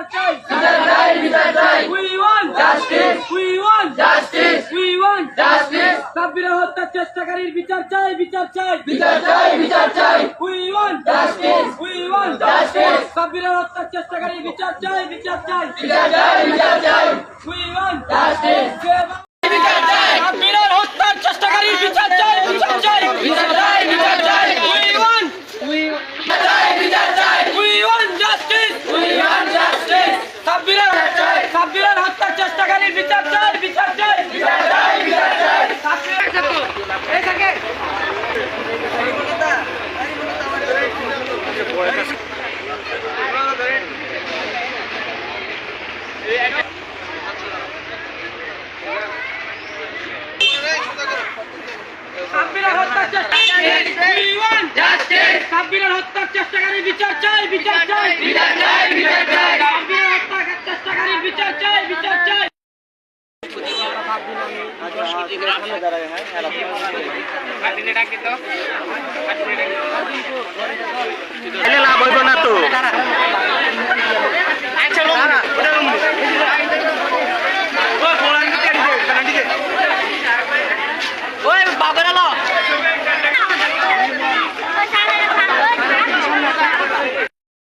বিচার চাই। বিচার চাই বিচার চাই। We want justice we want justice we want justice সাব্বিরের হত্যা চেষ্টাকারীর বিচার চাই বিচার চাই। বিচার চাই বিচার চাই। We want justice we want justice সাব্বিরের হত্যা চেষ্টাকারীর বিচার চাই বিচার চাই। বিচার চাই বিচার চাই। উই ওয়ান্ট জাস্টিস সাব্বিরের হত্যার চেষ্টাকারী সাব্বিরের হত্যার চেষ্টাকারী বিচার চাই বিচার চাই সাব্বিরের হত্যার চেষ্টাকারী বিচার চাই বিচার চাই